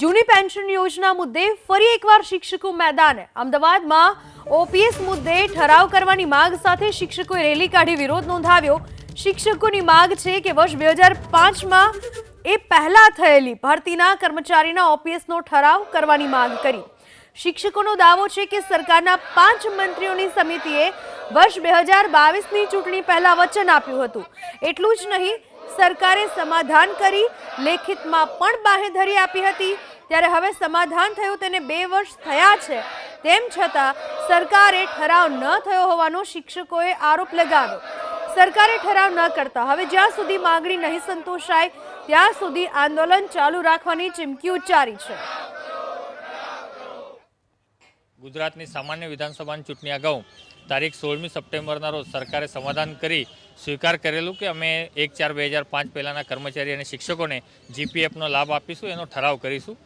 જૂની પેન્શન યોજના મુદ્દે ફરી એકવાર શિક્ષકો મેદાને. અમદાવાદમાં ઓપીએસ મુદ્દે ઠરાવ કરવાની માંગ સાથે શિક્ષકોએ રેલી કાઢી વિરોધ નોંધાવ્યો. શિક્ષકોની માંગ છે કે વર્ષ બે હજાર પાંચમાં એ પહેલા થયેલી ભરતીના કર્મચારીના ઓપીએસનો ઠરાવ કરવાની માંગ કરી. શિક્ષકોનો દાવો છે કે સરકારના પાંચ મંત્રીઓની સમિતિએ વર્ષ બે હજાર બાવીસની ચૂંટણી પહેલાં વચન આપ્યું હતું. એટલું જ નહીં, સરકારે સમાધાન કરી, લેખિતમાં પણ બાહેધરી આપી હતી. ત્યારે હવે સમાધાન થયું તેને બે વર્ષ થયા છે. તેમ છતાં, સરકારે ઠરાવ ન થયો હોવાનો શિક્ષકોએ આરોપ લગાવ્યો. સરકારે ઠરાવ ન કરતા. હવે જ્યાં સુધી માંગણી નહીં સંતોષાય, ત્યાં સુધી આંદોલન ચાલુ રાખવાની ચીમકી ઉચ્ચારી છે. ગુજરાતની સામાન્ય વિધાનસભાની ચૂંટણી અગાઉ તારીખ સોળમી સપ્ટેમ્બરના રોજ સરકારે સમાધાન કરી સ્વીકાર કરેલું કે અમે એક ચાર બે હજાર પાંચ પહેલાંના કર્મચારી અને શિક્ષકોને જીપીએફનો લાભ આપીશું, એનો ઠરાવ કરીશું.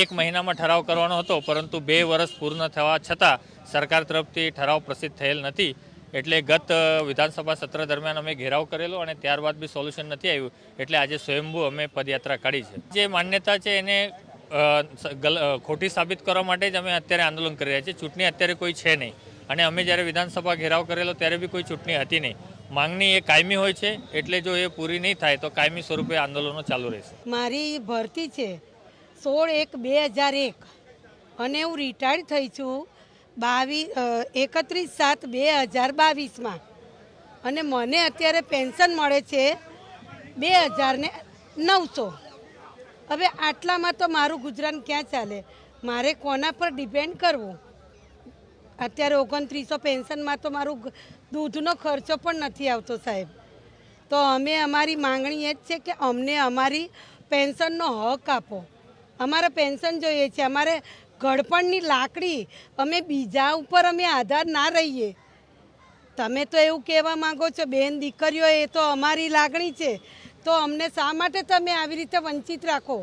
એક મહિનામાં ઠરાવ કરવાનો હતો, પરંતુ બે વર્ષ પૂર્ણ થવા છતાં સરકાર તરફથી ઠરાવ પ્રસિદ્ધ થયેલ નથી. એટલે ગત વિધાનસભા સત્ર દરમિયાન અમે ઘેરાવ કરેલો અને ત્યારબાદ બી સોલ્યુશન નથી આવ્યું. એટલે આજે સ્વયંભૂ અમે પદયાત્રા કાઢી છે. જે માન્યતા છે એને ખોટી સાબિત કરવા માટે જ અમે અત્યારે આંદોલન કરી રહ્યા છીએ. ચૂંટણી અત્યારે કોઈ છે નહીં. અને અમે જ્યારે વિધાનસભા ઘેરાવ કરેલો ત્યારે બી કોઈ ચૂંટણી હતી નહીં. માંગણી એ કાયમી હોય છે, એટલે જો એ પૂરી નહીં થાય તો કાયમી સ્વરૂપે આંદોલનો ચાલુ રહેશે. મારી ભરતી છે સોળ એક બે હજાર એક. અને હું રિટાયર્ડ થઈ છું બાવીસ એકત્રીસ સાત બે હજાર બાવીસમાં. અને મને અત્યારે પેન્શન મળે છે બે હજાર ને નવસો. હવે આટલામાં તો મારું ગુજરાન ક્યાં ચાલે? મારે કોના પર ડિપેન્ડ કરવું? અત્યારે ઓગણત્રીસો પેન્શનમાં તો મારું દૂધનો ખર્ચો પણ નથી આવતો સાહેબ. તો અમે અમારી માંગણી એ જ છે કે અમને અમારી પેન્શનનો હક આપો. અમારે પેન્શન જોઈએ છે, અમારે ઘડપણની લાકડી, અમે બીજા ઉપર અમે આધાર ના રહીએ. તમે તો એવું કહેવા માંગો છો, બેન દીકરીઓ, એ તો અમારી લાગણી છે. તો અમને શા માટે તમે આવી રીતે વંચિત રાખો?